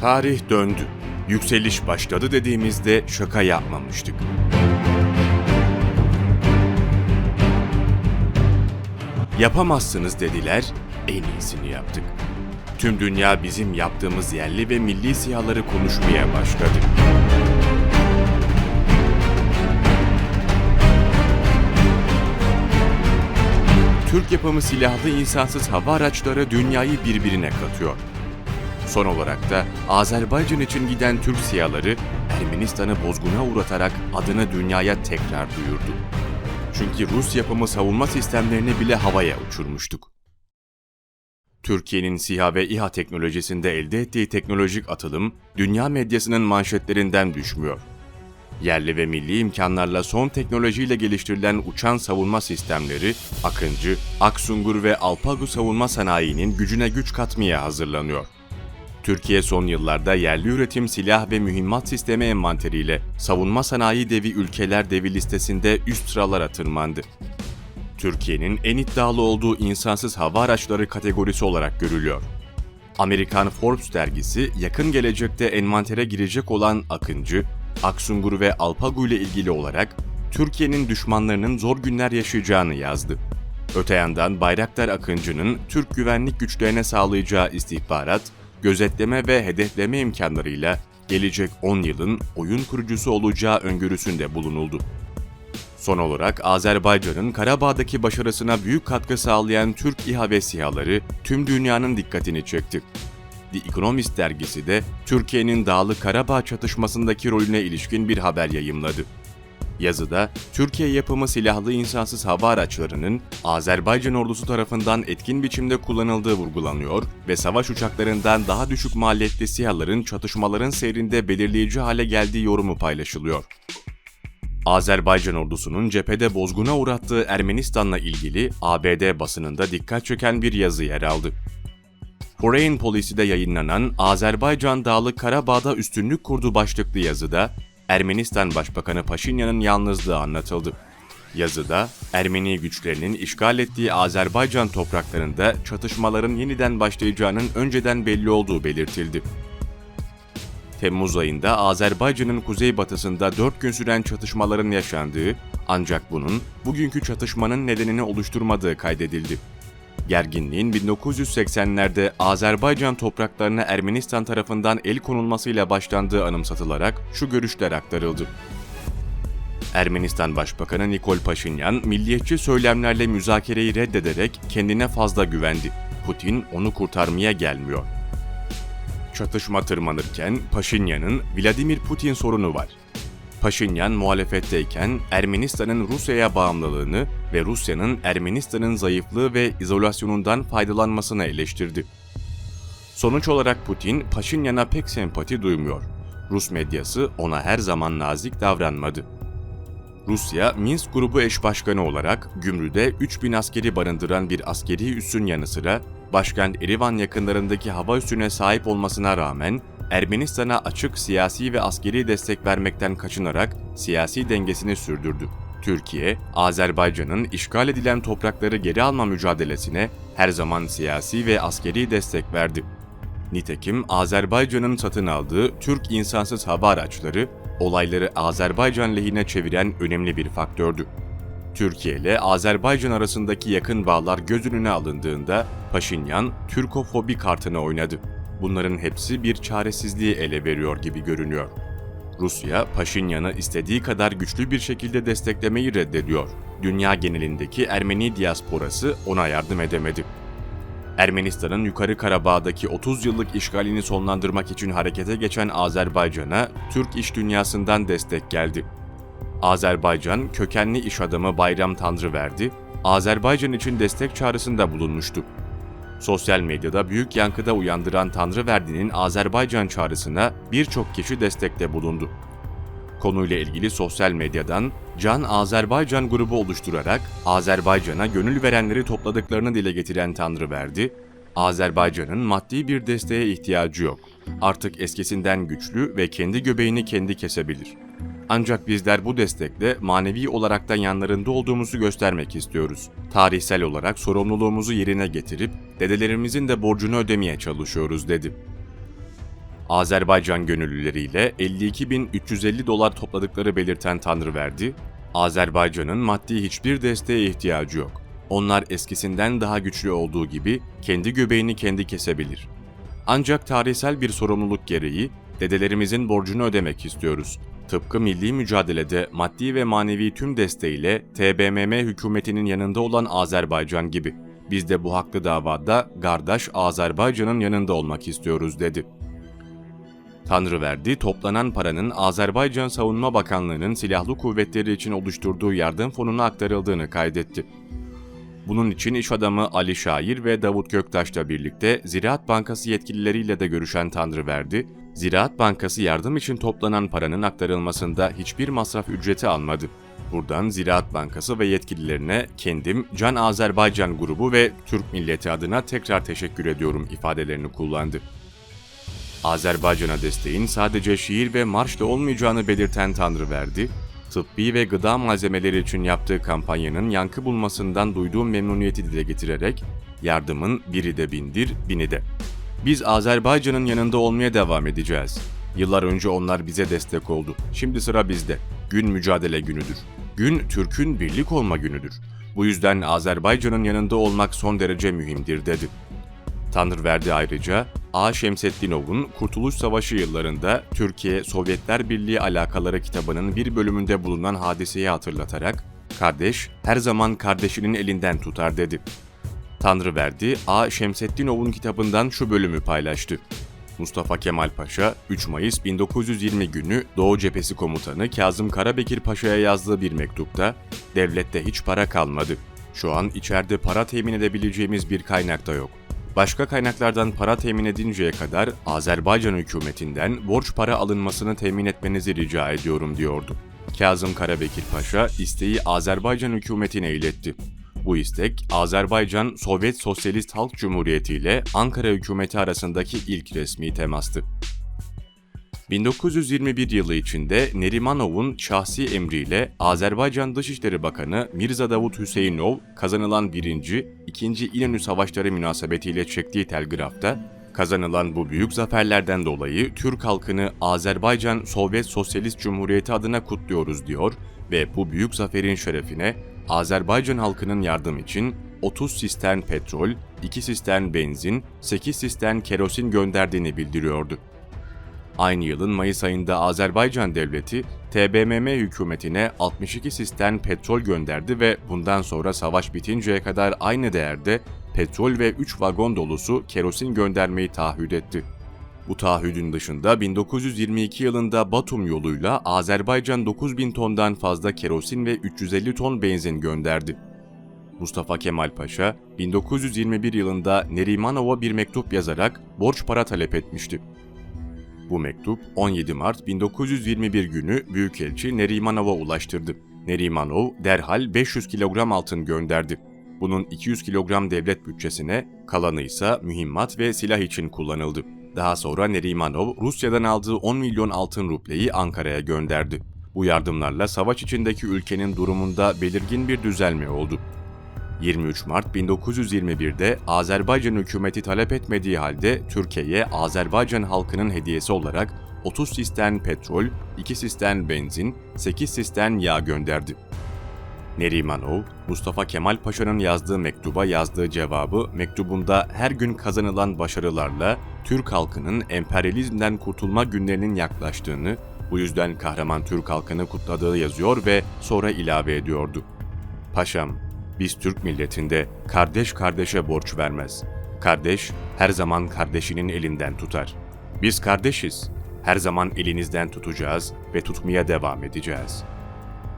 Tarih döndü. Yükseliş başladı dediğimizde şaka yapmamıştık. Yapamazsınız dediler, en iyisini yaptık. Tüm dünya bizim yaptığımız yerli ve milli sihaları konuşmaya başladı. Türk yapımı silahlı insansız hava araçları dünyayı birbirine katıyor. Son olarak da Azerbaycan için giden Türk siyaları Ermenistan'ı bozguna uğratarak adını dünyaya tekrar duyurdu. Çünkü Rus yapımı savunma sistemlerini bile havaya uçurmuştuk. Türkiye'nin SİHA ve İHA teknolojisinde elde ettiği teknolojik atılım dünya medyasının manşetlerinden düşmüyor. Yerli ve milli imkanlarla son teknolojiyle geliştirilen uçan savunma sistemleri, Akıncı, Aksungur ve Alpagu savunma sanayinin gücüne güç katmaya hazırlanıyor. Türkiye son yıllarda yerli üretim silah ve mühimmat sistemi envanteriyle savunma sanayi devi ülkeler devi listesinde üst sıralara tırmandı. Türkiye'nin en iddialı olduğu insansız hava araçları kategorisi olarak görülüyor. Amerikan Forbes dergisi yakın gelecekte envantere girecek olan Akıncı, Aksungur ve Alpagu ile ilgili olarak Türkiye'nin düşmanlarının zor günler yaşayacağını yazdı. Öte yandan Bayraktar Akıncı'nın Türk güvenlik güçlerine sağlayacağı istihbarat, gözetleme ve hedefleme imkanlarıyla gelecek 10 yılın oyun kurucusu olacağı öngörüsünde bulunuldu. Son olarak Azerbaycan'ın Karabağ'daki başarısına büyük katkı sağlayan Türk İHA ve SİHA'ları tüm dünyanın dikkatini çekti. The Economist dergisi de Türkiye'nin Dağlı Karabağ çatışmasındaki rolüne ilişkin bir haber yayımladı. Yazıda Türkiye yapımı silahlı insansız hava araçlarının Azerbaycan ordusu tarafından etkin biçimde kullanıldığı vurgulanıyor ve savaş uçaklarından daha düşük maliyetli SİHA'ların çatışmaların seyrinde belirleyici hale geldiği yorumu paylaşılıyor. Azerbaycan ordusunun cephede bozguna uğrattığı Ermenistan'la ilgili ABD basınında dikkat çeken bir yazı yer aldı. Foreign Policy'de yayınlanan Azerbaycan Dağlı Karabağ'da üstünlük kurdu başlıklı yazıda Ermenistan Başbakanı Paşinyan'ın yalnızlığı anlatıldı. Yazıda Ermeni güçlerinin işgal ettiği Azerbaycan topraklarında çatışmaların yeniden başlayacağının önceden belli olduğu belirtildi. Temmuz ayında Azerbaycan'ın kuzeybatısında 4 gün süren çatışmaların yaşandığı ancak bunun bugünkü çatışmanın nedenini oluşturmadığı kaydedildi. Gerginliğin 1980'lerde Azerbaycan topraklarına Ermenistan tarafından el konulmasıyla başlandığı anımsatılarak şu görüşler aktarıldı. Ermenistan Başbakanı Nikol Paşinyan, milliyetçi söylemlerle müzakereyi reddederek kendine fazla güvendi. Putin onu kurtarmaya gelmiyor. Çatışma tırmanırken Paşinyan'ın Vladimir Putin sorunu var. Paşinyan muhalefetteyken Ermenistan'ın Rusya'ya bağımlılığını ve Rusya'nın Ermenistan'ın zayıflığı ve izolasyonundan faydalanmasını eleştirdi. Sonuç olarak Putin, Paşinyan'a pek sempati duymuyor. Rus medyası ona her zaman nazik davranmadı. Rusya, Minsk grubu eş başkanı olarak Gümrü'de 3000 askeri barındıran bir askeri üssün yanı sıra başkent Erivan yakınlarındaki hava üssüne sahip olmasına rağmen Ermenistan'a açık siyasi ve askeri destek vermekten kaçınarak siyasi dengesini sürdürdü. Türkiye, Azerbaycan'ın işgal edilen toprakları geri alma mücadelesine her zaman siyasi ve askeri destek verdi. Nitekim Azerbaycan'ın satın aldığı Türk insansız hava araçları olayları Azerbaycan lehine çeviren önemli bir faktördü. Türkiye ile Azerbaycan arasındaki yakın bağlar göz önüne alındığında Paşinyan Türkofobi kartını oynadı. Bunların hepsi bir çaresizliği ele veriyor gibi görünüyor. Rusya, Paşinyan'ı istediği kadar güçlü bir şekilde desteklemeyi reddediyor. Dünya genelindeki Ermeni diasporası ona yardım edemedi. Ermenistan'ın Yukarı Karabağ'daki 30 yıllık işgalini sonlandırmak için harekete geçen Azerbaycan'a Türk iş dünyasından destek geldi. Azerbaycan kökenli iş adamı Bayram Tanrıverdi, Azerbaycan için destek çağrısında bulunmuştu. Sosyal medyada büyük yankıda uyandıran Tanrıverdi'nin Azerbaycan çağrısına birçok kişi destekte bulundu. Konuyla ilgili sosyal medyadan Can Azerbaycan grubu oluşturarak Azerbaycan'a gönül verenleri topladıklarını dile getiren Tanrıverdi, Azerbaycan'ın maddi bir desteğe ihtiyacı yok. Artık eskisinden güçlü ve kendi göbeğini kendi kesebilir. Ancak bizler bu destekle manevi olaraktan yanlarında olduğumuzu göstermek istiyoruz. Tarihsel olarak sorumluluğumuzu yerine getirip dedelerimizin de borcunu ödemeye çalışıyoruz dedi. Azerbaycan gönüllüleriyle 52.350 dolar topladıkları belirten Tanrıverdi, Azerbaycan'ın maddi hiçbir desteğe ihtiyacı yok. Onlar eskisinden daha güçlü olduğu gibi kendi göbeğini kendi kesebilir. Ancak tarihsel bir sorumluluk gereği dedelerimizin borcunu ödemek istiyoruz. Tıpkı milli mücadelede maddi ve manevi tüm desteğiyle TBMM hükümetinin yanında olan Azerbaycan gibi. Biz de bu haklı davada kardeş Azerbaycan'ın yanında olmak istiyoruz dedi. Tanrıverdi toplanan paranın Azerbaycan Savunma Bakanlığı'nın silahlı kuvvetleri için oluşturduğu yardım fonuna aktarıldığını kaydetti. Bunun için iş adamı Ali Şair ve Davut Göktaş'la birlikte Ziraat Bankası yetkilileriyle de görüşen Tanrıverdi, Ziraat Bankası yardım için toplanan paranın aktarılmasında hiçbir masraf ücreti almadı. Buradan Ziraat Bankası ve yetkililerine kendim Can Azerbaycan grubu ve Türk milleti adına tekrar teşekkür ediyorum ifadelerini kullandı. Azerbaycan'a desteğin sadece şiir ve marşla olmayacağını belirten Tanrıverdi, tıbbi ve gıda malzemeleri için yaptığı kampanyanın yankı bulmasından duyduğu memnuniyeti dile getirerek yardımın biri de bindir, bini de. Biz Azerbaycan'ın yanında olmaya devam edeceğiz. Yıllar önce onlar bize destek oldu. Şimdi sıra bizde. Gün mücadele günüdür. Gün Türk'ün birlik olma günüdür. Bu yüzden Azerbaycan'ın yanında olmak son derece mühimdir dedi. Tanrıverdi ayrıca A. Şemsettinov'un Kurtuluş Savaşı yıllarında Türkiye-Sovyetler Birliği alakaları kitabının bir bölümünde bulunan hadiseyi hatırlatarak "Kardeş her zaman kardeşinin elinden tutar." dedi. Tanrıverdi A. Şemsettinov'un kitabından şu bölümü paylaştı. Mustafa Kemal Paşa 3 Mayıs 1920 günü Doğu Cephesi Komutanı Kazım Karabekir Paşa'ya yazdığı bir mektupta "Devlette hiç para kalmadı. Şu an içeride para temin edebileceğimiz bir kaynak da yok başka kaynaklardan para temin edinceye kadar Azerbaycan hükümetinden borç para alınmasını temin etmenizi rica ediyorum diyordu. Kazım Karabekir Paşa isteği Azerbaycan hükümetine iletti. Bu istek Azerbaycan Sovyet Sosyalist Halk Cumhuriyeti ile Ankara hükümeti arasındaki ilk resmi temastı. 1921 yılı içinde Nerimanov'un şahsi emriyle Azerbaycan Dışişleri Bakanı Mirza Davut Hüseyinov kazanılan 1. 2. İnönü Savaşları münasebetiyle çektiği telgrafta kazanılan bu büyük zaferlerden dolayı Türk halkını Azerbaycan Sovyet Sosyalist Cumhuriyeti adına kutluyoruz diyor ve bu büyük zaferin şerefine Azerbaycan halkının yardım için 30 sistern petrol, 2 sistern benzin, 8 sistern kerosin gönderdiğini bildiriyordu. Aynı yılın Mayıs ayında Azerbaycan devleti TBMM hükümetine 62 sistern petrol gönderdi ve bundan sonra savaş bitinceye kadar aynı değerde petrol ve 3 vagon dolusu kerosin göndermeyi taahhüt etti. Bu taahhüdün dışında 1922 yılında Batum yoluyla Azerbaycan 9000 tondan fazla kerosin ve 350 ton benzin gönderdi. Mustafa Kemal Paşa 1921 yılında Nerimanov'a bir mektup yazarak borç para talep etmişti. Bu mektup 17 Mart 1921 günü Büyükelçi Nerimanov'a ulaştırdı. Nerimanov derhal 500 kilogram altın gönderdi. Bunun 200 kilogram devlet bütçesine, kalanı ise mühimmat ve silah için kullanıldı. Daha sonra Nerimanov Rusya'dan aldığı 10 milyon altın rupleyi Ankara'ya gönderdi. Bu yardımlarla savaş içindeki ülkenin durumunda belirgin bir düzelme oldu. 23 Mart 1921'de Azerbaycan hükümeti talep etmediği halde Türkiye'ye Azerbaycan halkının hediyesi olarak 30 sistern petrol, 2 sistern benzin, 8 sistern yağ gönderdi. Nerimanov, Mustafa Kemal Paşa'nın yazdığı mektuba yazdığı cevabı mektubunda her gün kazanılan başarılarla Türk halkının emperyalizmden kurtulma günlerinin yaklaştığını, bu yüzden kahraman Türk halkını kutladığı yazıyor ve sonra ilave ediyordu. Paşam, biz Türk milletinde kardeş kardeşe borç vermez. Kardeş her zaman kardeşinin elinden tutar. Biz kardeşiz. Her zaman elinizden tutacağız ve tutmaya devam edeceğiz.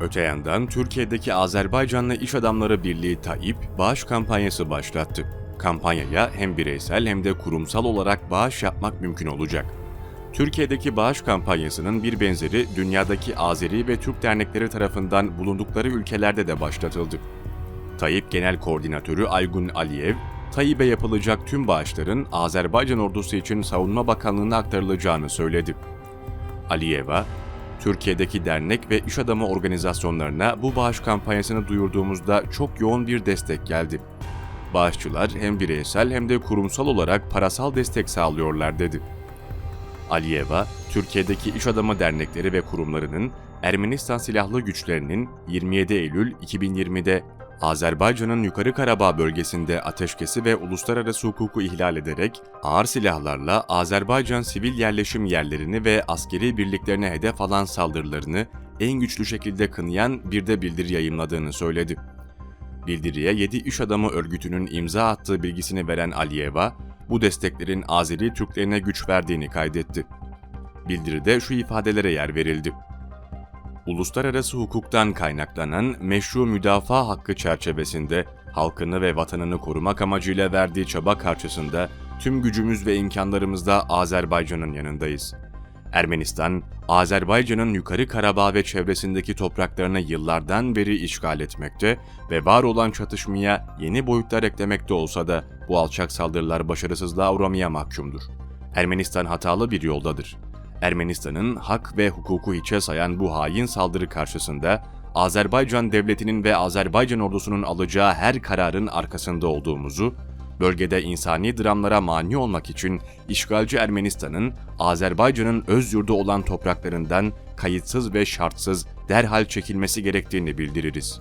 Öte yandan Türkiye'deki Azerbaycanlı İş Adamları Birliği TAİP bağış kampanyası başlattı. Kampanyaya hem bireysel hem de kurumsal olarak bağış yapmak mümkün olacak. Türkiye'deki bağış kampanyasının bir benzeri dünyadaki Azeri ve Türk dernekleri tarafından bulundukları ülkelerde de başlatıldı. Tayyip Genel Koordinatörü Aygun Aliyev, Tayyip'e yapılacak tüm bağışların Azerbaycan ordusu için Savunma Bakanlığı'na aktarılacağını söyledi. Aliyeva, Türkiye'deki dernek ve iş adamı organizasyonlarına bu bağış kampanyasını duyurduğumuzda çok yoğun bir destek geldi. Bağışçılar hem bireysel hem de kurumsal olarak parasal destek sağlıyorlar dedi. Aliyeva, Türkiye'deki iş adamı dernekleri ve kurumlarının Ermenistan silahlı güçlerinin 27 Eylül 2020'de Azerbaycan'ın Yukarı Karabağ bölgesinde ateşkesi ve uluslararası hukuku ihlal ederek ağır silahlarla Azerbaycan sivil yerleşim yerlerini ve askeri birliklerine hedef alan saldırılarını en güçlü şekilde kınayan bir de bildiri yayımladığını söyledi. Bildiriye 7 iş adamı örgütünün imza attığı bilgisini veren Aliyeva, bu desteklerin Azeri Türklerine güç verdiğini kaydetti. Bildiride şu ifadelere yer verildi. Uluslararası hukuktan kaynaklanan meşru müdafaa hakkı çerçevesinde halkını ve vatanını korumak amacıyla verdiği çaba karşısında tüm gücümüz ve imkanlarımızla Azerbaycan'ın yanındayız. Ermenistan, Azerbaycan'ın Yukarı Karabağ ve çevresindeki topraklarını yıllardan beri işgal etmekte ve var olan çatışmaya yeni boyutlar eklemekte olsa da bu alçak saldırılar başarısızlığa uğramaya mahkumdur. Ermenistan hatalı bir yoldadır. Ermenistan'ın hak ve hukuku hiçe sayan bu hain saldırı karşısında Azerbaycan devletinin ve Azerbaycan ordusunun alacağı her kararın arkasında olduğumuzu, bölgede insani dramlara mani olmak için işgalci Ermenistan'ın Azerbaycan'ın öz yurdu olan topraklarından kayıtsız ve şartsız derhal çekilmesi gerektiğini bildiririz.